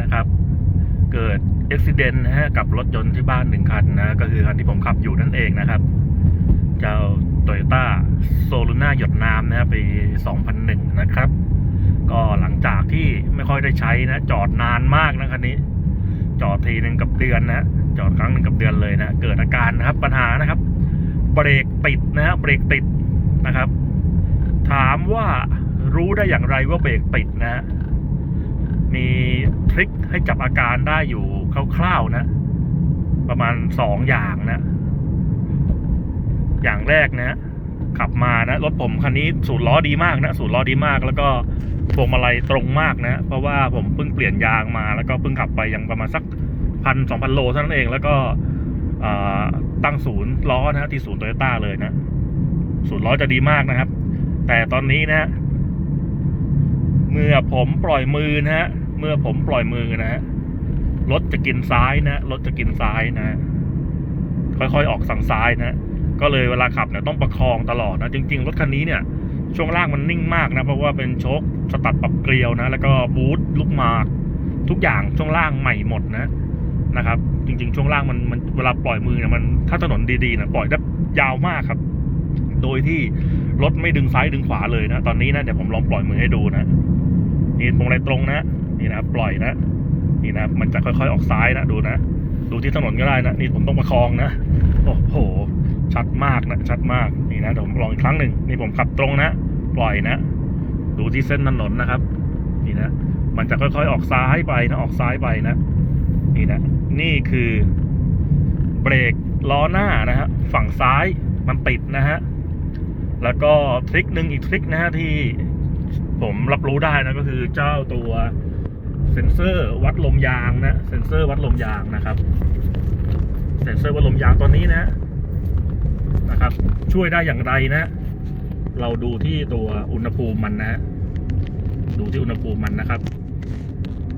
นะครับ เกิดอุบิเหตุนะฮะกับรถยนต์ที่บ้านหนึ่งคันนะ ก็คือคันที่ผมขับอยู่นั่นเองนะครับ เจ้าโตโยต้าโซลูน่าหยดน้ำนะครับปี 2001 นะครับ ก็หลังจากที่ไม่ค่อยได้ใช้นะ จอดนานมากนะคันนี้ จอดทีหนึ่งกับเดือนนะจอดครั้งหนึ่งกับเดือนเลยนะ เกิดอาการนะครับปัญหานะครับ เบรกติดนะฮะเบรกติดนะครับ ถามว่ารู้ได้อย่างไรว่าเบรกติดนะฮะ มีทริคให้จับอาการได้อยู่คร่าวๆนะ ประมาณสองอย่างนะ อย่างแรกนะ ขับมานะ รถผมคันนี้สูตรล้อดีมากนะ สูตรล้อดีมาก แล้วก็พวงมาลัยตรงมากนะ เพราะว่าผมเพิ่งเปลี่ยนยางมา แล้วก็เพิ่งขับไปยังประมาณสักพันสองพันโลเท่านั้นเอง แล้วก็ตั้งศูนย์ล้อนะที่ศูนย์โตโยต้าเลยนะ ศูนย์ล้อจะดีมากนะครับ แต่ตอนนี้นะฮะเมื่อผมปล่อยมือนะฮะ เมื่อผมปล่อยมือนะฮะรถจะกินซ้ายนะรถจะกินซ้ายนะ ค่อยๆออกสั่งซ้ายนะ ก็เลยเวลาขับเนี่ยต้องประคองตลอดนะจริง ๆ รถคันนี้เนี่ย ช่วงล่างมันนิ่งมากนะ เพราะว่าเป็นโชคสตัดปรับเกลียวนะ แล้วก็บูทลูกหมาก ทุกอย่างช่วงล่างใหม่หมดนะนะครับ จริง ๆ ช่วงล่างมันมันเวลาปล่อยมือเนี่ยมันถ้าถนนดีๆนะปล่อยได้ยาวมากครับ โดยที่รถไม่ดึงซ้ายดึงขวาเลยนะ ตอนนี้นะเดี๋ยวผมลองปล่อยมือให้ดูนะ นี่พวงมาลัยตรงนะนี่นะปล่อยนะนี่นะมันจะค่อยๆออกซ้ายนะดูนะ ดูที่ถนนก็ได้นะนี่ผมต้องประคองนะโอ้โห ชัดมากนะชัดมากนี่นะเดี๋ยวผมลองอีกครั้งหนึ่งนี่ผมขับตรงนะ ปล่อยนะ ดูที่เส้นถนนนะครับ นี่นะ มันจะค่อยๆออกซ้ายไปนะออกซ้ายไปนะ นี่นะ นี่คือเบรกล้อหน้านะฮะฝั่งซ้ายมันติดนะฮะแล้วก็ทริคหนึ่งอีกทริคนะฮะที่ ผมรับรู้ได้นะก็คือเจ้าตัวเซ็นเซอร์วัดลมยางนะเซ็นเซอร์วัดลมยางนะครับ เซ็นเซอร์วัดลมยางตอนนี้นะนะครับ ช่วยได้อย่างไรนะ เราดูที่ตัวอุณหภูมิมันนะ ดูที่อุณหภูมิมันนะครับ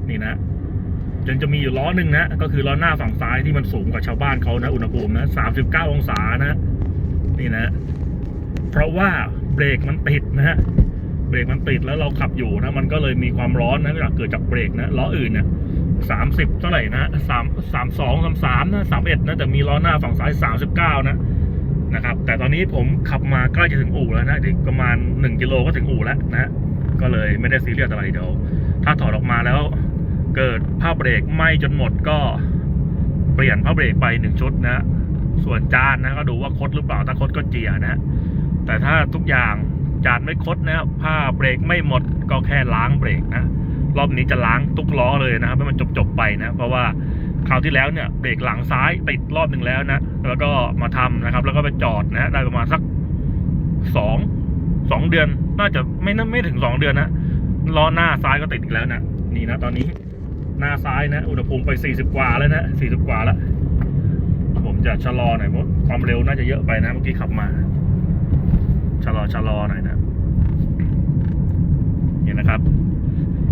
นี่นะจนจะมีอยู่ล้อหนึ่งนะก็คือล้อหน้าฝั่งซ้ายที่มันสูงกว่าชาวบ้านเขานะอุณหภูมินะสามสิบเก้าองศานะ นี่นะ เพราะว่าเบรกมันติดนะฮะ เบรกมันติดแล้วเราขับอยู่นะ มันก็เลยมีความร้อนนะเกิดจากเบรกนะล้ออื่นเนี่ยสามสิบเท่าไหร่นะสามสามสองสามสามนะสามเอ็ดนะแต่มีล้อหน้าฝั่งซ้ายสามสิบเก้านะนะครับ แต่ตอนนี้ผมขับมาใกล้จะถึงอู่แล้วนะอีกประมาณหนึ่งกิโลก็ถึงอู่แล้วนะฮะก็เลยไม่ได้ซีเรียสอะไรเดี๋ยวถ้าถอดออกมาแล้ว เกิดผ้าเบรกไหม้จนหมดก็เปลี่ยนผ้าเบรกไปหนึ่งชุดนะส่วนจานนะก็ดูว่าคดหรือเปล่าถ้าคดก็เจียนะแต่ถ้าทุกอย่าง จานไม่คดนะครับผ้าเบรกไม่หมดก็แค่ล้างเบรกนะ รอบนี้จะล้างทุกล้อเลยนะครับให้มันจบๆไปนะ เพราะว่าคราวที่แล้วเนี่ยเบรกหลังซ้ายติดรอบหนึ่งแล้วนะ แล้วก็มาทำนะครับ แล้วก็ไปจอดนะได้ประมาณสักสองสองเดือน น่าจะไม่ไม่ถึงสองเดือนนะล้อหน้าซ้ายก็ติดอีกแล้วนะนี่นะตอนนี้หน้าซ้ายนะ อุณหภูมิไป40กว่าแล้วนะ40กว่าแล้ว ผมจะชะลอหน่อยเพราะความเร็วน่าจะเยอะไปนะเมื่อกี้ขับมา ชะลอหน่อยนะนี่นะครับ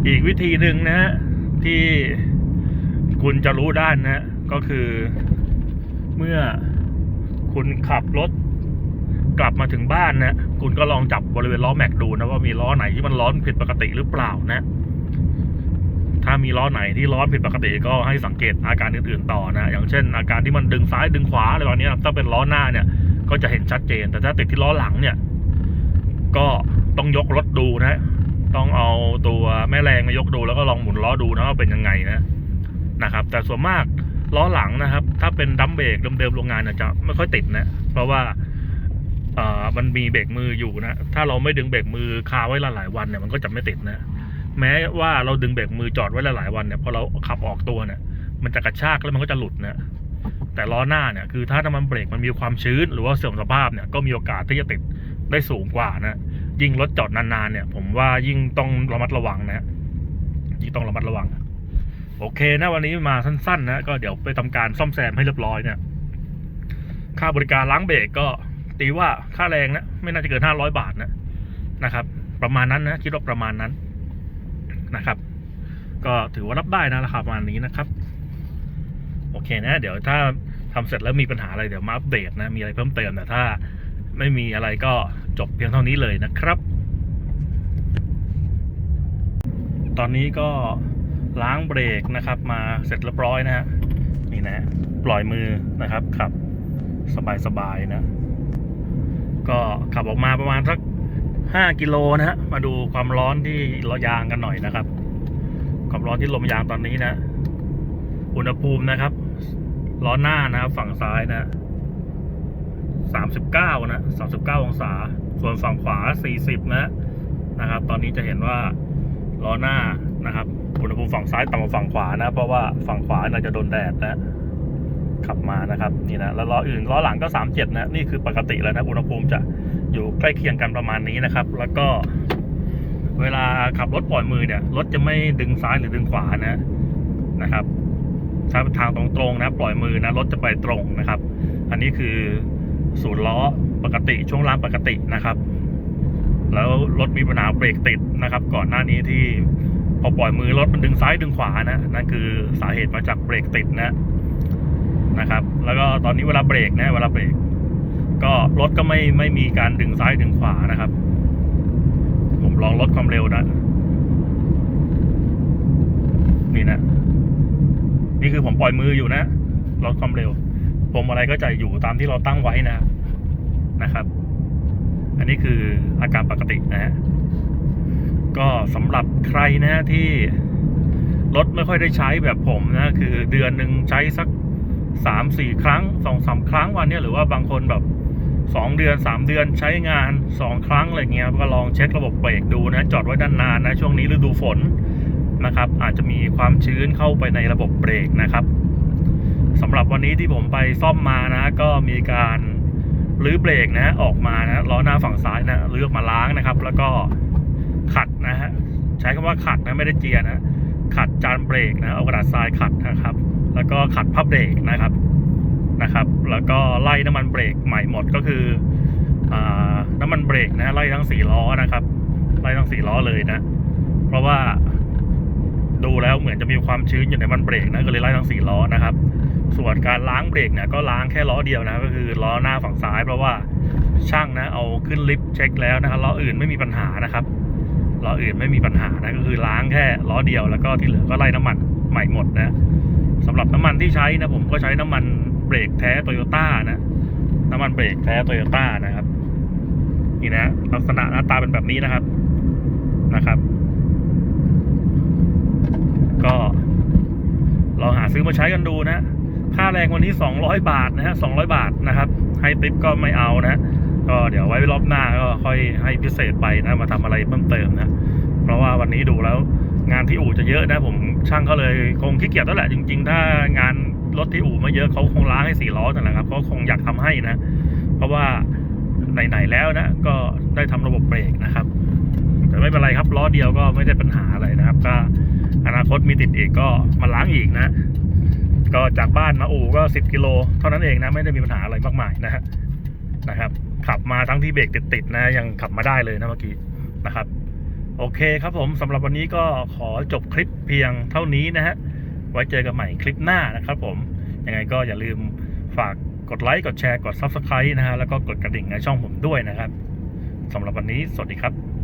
อีกวิธีหนึ่งนะฮะที่คุณจะรู้ด้านนะก็คือเมื่อคุณขับรถกลับมาถึงบ้านนะคุณก็ลองจับบริเวณล้อแม็กดูนะว่ามีล้อไหนที่มันร้อนผิดปกติหรือเปล่านะ ถ้ามีล้อไหนที่ร้อนผิดปกติก็ให้สังเกตอาการอื่นๆต่อนะอย่างเช่น อาการที่มันดึงซ้ายดึงขวาอะไรแบบนี้ถ้าเป็นล้อหน้าเนี่ย ก็จะเห็นชัดเจน แต่ถ้าติดที่ล้อหลังเนี่ย ก็ต้องยกรถดูนะ ต้องเอาตัวแม่แรงมายกดูแล้วก็ลองหมุนล้อดูนะว่าเป็นยังไงนะนะครับ แต่ส่วนมากล้อหลังนะครับ ถ้าเป็นดัมเบรกเดิมๆโรงงานจะไม่ค่อยติดนะ เพราะว่าเอ่อมันมีเบรกมืออยู่นะ ถ้าเราไม่ดึงเบรกมือคาไว้หลายวันเนี่ยมันก็จะไม่ติดนะ แม้ว่าเราดึงเบรกมือจอดไว้หลายวันเนี่ยพอเราขับออกตัวเนี่ยมันจะกระชากแล้วมันก็จะหลุดนะ แต่ล้อหน้าเนี่ยคือถ้าน้ำมันเบรกมันมีความชื้นหรือว่าเสื่อมสภาพเนี่ยก็มีโอกาสที่จะติดได้สูงกว่านะ ยิ่งรถจอดนานๆเนี่ย ผมว่ายิ่งต้องระมัดระวังนะยิ่งต้องระมัดระวัง โอเคนะวันนี้มาสั้น ๆ นะ ก็เดี๋ยวไปทำการซ่อมแซมให้เรียบร้อยเนี่ย ค่าบริการล้างเบรกก็ตีว่าค่าแรงนะไม่น่าจะเกินห้าร้อยบาทนะนะครับ ประมาณนั้นนะคิดว่าประมาณนั้นนะครับ ก็ถือว่ารับได้นะราคาประมาณนี้นะครับ โอเคนะ เดี๋ยวถ้าทำเสร็จแล้วมีปัญหาอะไรเดี๋ยวมาอัปเดตนะมีอะไรเพิ่มเติมแต่ถ้าไม่มีอะไรก็ จบเพียงเท่านี้เลยนะครับ ตอนนี้ก็ล้างเบรกนะครับ มาเสร็จเรียบร้อยนะฮะนี่นะฮะปล่อยมือนะครับขับสบายๆนะ ก็ขับออกมาประมาณสักห้ากิโลนะฮะมาดูความร้อนที่ล้อยางกันหน่อยนะครับ ความร้อนที่ลมยางตอนนี้นะ อุณหภูมินะครับ ล้อหน้านะครับฝั่งซ้ายนะสามสิบเก้านะสามสิบเก้าองศา ส่วนฝั่งขวาสี่สิบนะนะครับ ตอนนี้จะเห็นว่าล้อหน้านะครับอุณหภูมิฝั่งซ้ายต่ำกว่าฝั่งขวานะ เพราะว่าฝั่งขวาน่าจะโดนแดดนะ ขับมานะครับนี่นะแล้วล้ออื่นล้อหลังก็สามเจ็ดนะนี่คือปกติแล้วนะอุณหภูมิจะอยู่ใกล้เคียงกันประมาณนี้นะครับ แล้วก็ เวลาขับรถปล่อยมือเนี่ยรถจะไม่ดึงซ้ายหรือดึงขวานะนะครับถ้าทางตรงๆนะ ปล่อยมือนะรถจะไปตรงนะครับ อันนี้คือศูนย์ล้อ ปกติช่วงล่างปกตินะครับ แล้วรถมีปัญหาเบรกติดนะครับ ก่อนหน้านี้ที่พอปล่อยมือรถมันดึงซ้ายดึงขวานะนั่นคือสาเหตุมาจากเบรกติดนะนะครับ แล้วก็ตอนนี้เวลาเบรกนะเวลาเบรกก็รถก็ไม่ไม่มีการดึงซ้ายดึงขวานะครับ ผมลองลดความเร็วนะนี่นะ นี่คือผมปล่อยมืออยู่นะลดความเร็วผมอะไรก็จะอยู่ตามที่เราตั้งไว้นะ นะครับ อันนี้คืออาการปกตินะฮะก็สำหรับใครนะที่รถไม่ค่อยได้ใช้แบบผมนะคือเดือนหนึ่งใช้สักสามสี่ครั้งสองสามครั้งวันนี้หรือว่าบางคนแบบสองเดือนสามเดือนใช้งานสองครั้งอะไรเงี้ยก็ลองเช็คระบบเบรกดูนะ จอดไว้ด้านนานนะช่วงนี้ฤดูฝนนะครับ อาจจะมีความชื้นเข้าไปในระบบเบรกนะครับสำหรับวันนี้ที่ผมไปซ่อมมานะ ก็มีการ รื้อเบรกนะออกมานะล้อหน้าฝั่งซ้ายนะรื้อออกมาล้างนะครับ แล้วก็ขัดนะฮะใช้คำว่าขัดนะไม่ได้เจียนะขัดจานเบรกนะเอากระดาษทรายขัดนะครับ แล้วก็ขัดพับเบรกนะครับนะครับ แล้วก็ไล่น้ำมันเบรกใหม่หมดก็คืออน้ำมันเบรกนะไล่ทั้งสี่ล้อนะครับ ไล่ทั้งสี่ล้อเลยนะ เพราะว่า ดูแล้วเหมือนจะมีความชื้นอยู่ในมันเบรกนะก็เลยไล่ทั้งสี่ล้อนะครับ ส่วนการล้างเบรกเนี่ยก็ล้างแค่ล้อเดียวนะก็คือล้อหน้าฝั่งซ้ายเพราะว่าช่างนะเอาขึ้นลิฟต์เช็คแล้วนะครับล้ออื่นไม่มีปัญหานะครับล้ออื่นไม่มีปัญหานะก็คือล้างแค่ล้อเดียวแล้วก็ที่เหลือก็ไล่น้ำมันใหม่หมดนะสำหรับน้ำมันที่ใช้นะผมก็ใช้น้ำมันเบรกแท้โตโยต้านะน้ำมันเบรกแท้โตโยต้านะครับนี่นะลักษณะหน้าตาเป็นแบบนี้นะครับนะครับ ก็ลองหาซื้อมาใช้กันดูนะ ค่าแรงวันนี้ 200 บาทนะฮะ200 บาทนะครับ ให้ติปก็ไม่เอานะก็เดี๋ยวไว้รอบหน้าก็ค่อยให้พิเศษไปนะมาทำอะไรเพิ่มเติมนะ เพราะว่าวันนี้ดูแล้วงานที่อู่จะเยอะนะผมช่างเขาเลยคงขี้เกียจแล้วแหละจริง ๆ ถ้างานรถที่อู่ไม่เยอะเขาคงล้างให้สี่ล้อนั่นแหละครับเขาคงอยากทำให้นะ เพราะว่าไหนๆแล้วนะ ก็ได้ทำระบบเบรกนะครับ แต่ไม่เป็นไรครับล้อเดียวก็ไม่ได้ปัญหาอะไรนะครับ ก็ อนาคตมีติดอีกก็มาล้างอีกนะ ก็จากบ้านมาอู่ก็สิบกิโล เท่านั้นเองนะไม่ได้มีปัญหาอะไรมากมายนะฮะนะครับ ขับมาทั้งที่เบรกติดๆนะยังขับมาได้เลยนะเมื่อกี้นะครับ โอเคครับผมสำหรับวันนี้ก็ขอจบคลิปเพียงเท่านี้นะฮะไว้เจอกันใหม่คลิปหน้านะครับผมยังไงก็อย่าลืมฝากกดไลค์กดแชร์กด Subscribe นะฮะแล้วก็กดกระดิ่งในช่องผมด้วยนะครับสำหรับวันนี้สวัสดีครับ